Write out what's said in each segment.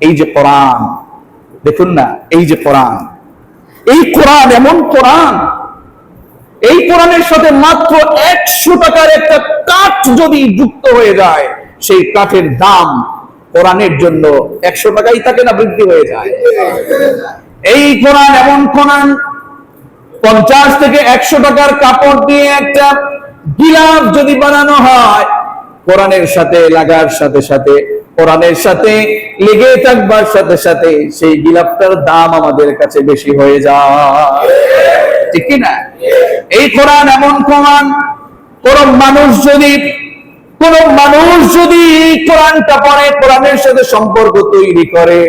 এই যে কোরআন, দেখুন না, এই যে কোরআন। এই কোরআন এমন কোরআন, এই কোরআনের সাথে মাত্র একশো টাকার একটা কাঠ যদি যুক্ত হয়ে যায়, সেই কাঠের দাম কোরআনের জন্য একশো টাকাই থাকে না, বৃদ্ধি হয়ে যায়। এই কোরআন এমন কোরআন, পঞ্চাশ থেকে একশো টাকার কাপড় দিয়ে একটা গিলাফ যদি বানানো হয়, কোরআনের সাথে, লাগার সাথে সাথে কোরআনের সাথে লেগে থাকবার সাথে সাথে সেই গিলাপটার দাম আমাদের কাছে বেশি হয়ে যায়। ঠিক না? এই কোরআন এমন কোরআন, কোন মানুষ যদি, কোন মানুষ যদি কোরআনটা পড়ে, কোরআনের সাথে সম্পর্ক তৈরি করে,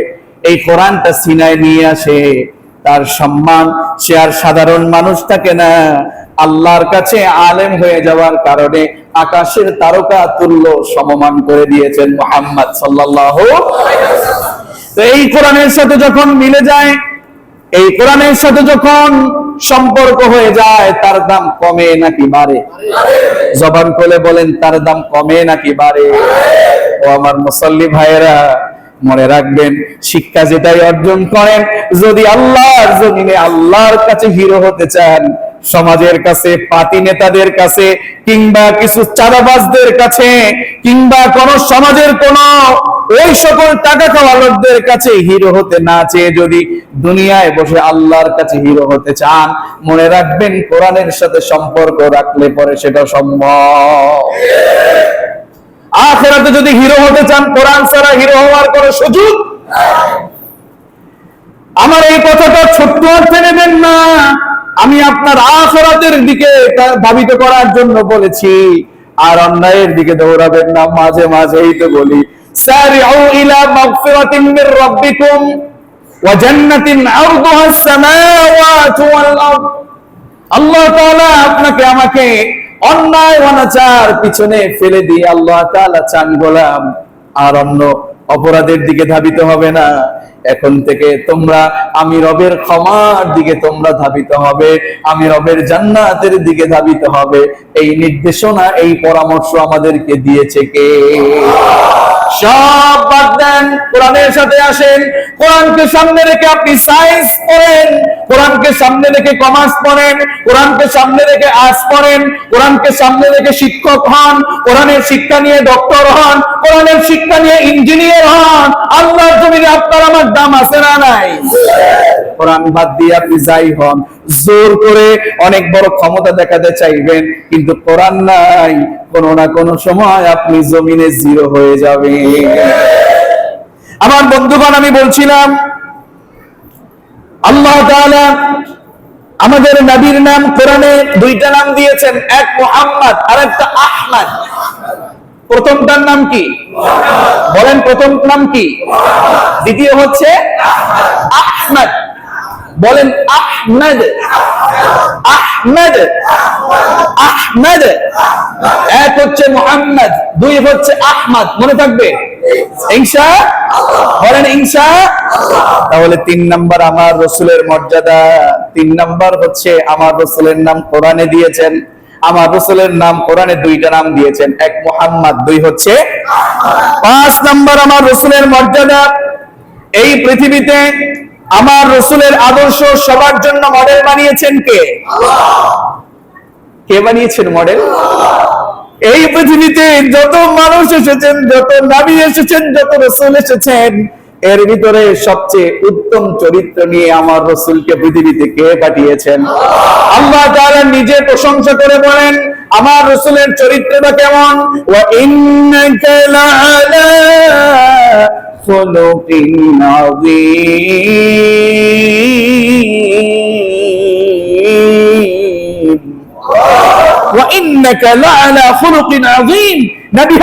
এই কোরআনটা সিনায় নিয়ে আসে। তার সম্মান সে আর সাধারণ মানুষ থাকে না। আল্লাহর কাছে আলেম হয়ে যাওয়ার কারণে আকাশের তারকা তুল্য সমমান করে দিয়েছেন মোহাম্মদ সাল্লাল্লাহু তো এই কোরআনের সাথে যখন মিলে যায়, এই কোরআনের সাথে যখন সম্পর্ক হয়ে যায়, তার দাম কমে নাকি বাড়ে? জবান খুলে বলেন, তার দাম কমে নাকি বাড়ে? ও আমার মুসল্লি ভাইয়েরা মনে রাখবেন, শিক্ষা যেটাই অর্জন করেন, যদি আল্লাহর জমিনে আল্লাহর কাছে হিরো হতে চান, সমাজের কাছে পাতি নেতাদের কাছে, কিংবা কিছু চাঁদাবাজদের কাছে, কিংবা কোন সমাজের কোন ওই সকল টাকা খাওয়া লোকদের কাছে হিরো হতে না চেয়ে যদি দুনিয়ায় বসে আল্লাহর কাছে হিরো হতে চান, মনে রাখবেন কোরআনের সাথে সম্পর্ক রাখলে পরে সেটা সম্ভব। আখেরাতে যদি হিরো হতে চান, কোরআন ছাড়া হিরো হওয়ার কোন সুযোগ আমার এই কথাটা ছোট্ট অর্থে নেবেন না। আমি আপনার আখরাতের দিকে ধাবিত করার জন্য বলেছি। আর অন্যায়ের দিকে দৌড়াবেন না, মাঝে মাঝেই তো বলি। সারিউ ইলা মাগফিরাতিন মির রাব্বিকুম ওয়া জান্নাতিন আরদুহা আস-সামাওয়াতু ওয়াল আল্লাহ তাআলা আপনাকে আমাকে অন্যায় অনাচার পিছনে ফেলে দিয়ে আল্লাহ তালা চান গোলাম। আর অন্য অপরাধের দিকে ধাবিত হবে না। এখন থেকে তোমরা আমি রবের ক্ষমার দিকে তোমরা ধাবিত হবে। আমি রবের জান্নাতের দিকে ধাবিত হবে। এই নির্দেশনা, এই পরামর্শ আমাদেরকে দিয়েছে কে? সব বাদ দেন, কোরআনের সাথে আসেন, কোরআনকে সামনে রেখে আপনি সায়েন্স পড়েন, কোরআনকে সামনে রেখে কমার্স পড়েন, কোরআনকে সামনে রেখে আর্টস পড়েন, কোরআনকে সামনে রেখে শিক্ষক হন, কোরআনের শিক্ষা নিয়ে ডক্টর হন, কোরআনের শিক্ষা নিয়ে ইঞ্জিনিয়ার হন, আল্লাহর জমিনে আপনার আমার দাম আছে না নাই? কোরআন বাদ দিয়ে আপনি যাই হন। জোর করে অনেক বড় ক্ষমতা দেখাতে চাইবেন, কিন্তু কোরআন নাই। কোন না কোন সময় আপনি জমিনে জিরো হয়ে যাবে আমার বন্ধুগণ, আমি বলছিলাম, আল্লাহ আমাদের নবীর নাম কোরআনে দুইটা নাম দিয়েছেন, এক মুহাম্মদ আর একটা আহমদ। প্রথমটার নাম কি? বলেন প্রথম নাম কি? দ্বিতীয় হচ্ছে আহমদ। বলেন আহমদ। আহমদ। আহমদ। এক হচ্ছে মোহাম্মদ, দুই হচ্ছে আহমদ। মনে থাকবে? ইনশা বলেন ইনশা তাহলে তিন নাম্বার আমার রসুলের মর্যাদা। তিন নাম্বার হচ্ছে আমার রসুলের নাম কোরআনে দিয়েছেন। আমার রসুলের নাম কোরআনে দুইটা নাম দিয়েছেন। এক মোহাম্মদ, দুই হচ্ছে পাঁচ নাম্বার আমার রসুলের মর্যাদা। এই পৃথিবীতে আমার রসুলের আদর্শ সবার জন্য মডেল বানিয়েছেন কে? কে বানিয়েছেন মডেল এই পৃথিবীতে যত মানুষ এসেছেন, যত নাবি এসেছেন, যত রসুল এসেছেন, এর ভিতরে সবচেয়ে উত্তম চরিত্র নিয়ে আমার রসুলকে পৃথিবীতে কে পাঠিয়েছেন? আল্লাহ তাআলা নিজে প্রশংসা করে বলেন, আমার রসুলের চরিত্রটা কেমন? ওয়া ইন্নাকা خلق عظيم. وإنك لعلى خلق عظيم. نبي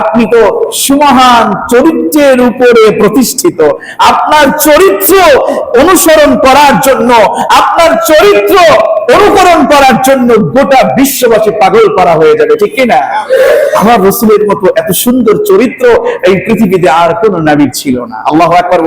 আপনি তো সুমহান চরিত্রের উপরে প্রতিষ্ঠিত। আপনার চরিত্র অনুসরণ করার জন্য, আপনার চরিত্র অনুকরণ করার জন্য গোটা বিশ্ববাসী পাগল করা হয়ে যাবে, ঠিক কিনা? আমার রসুলের মতো এত সুন্দর চরিত্র এই পৃথিবীতে আর কোন নাবির ছিল না। আল্লাহ আকবার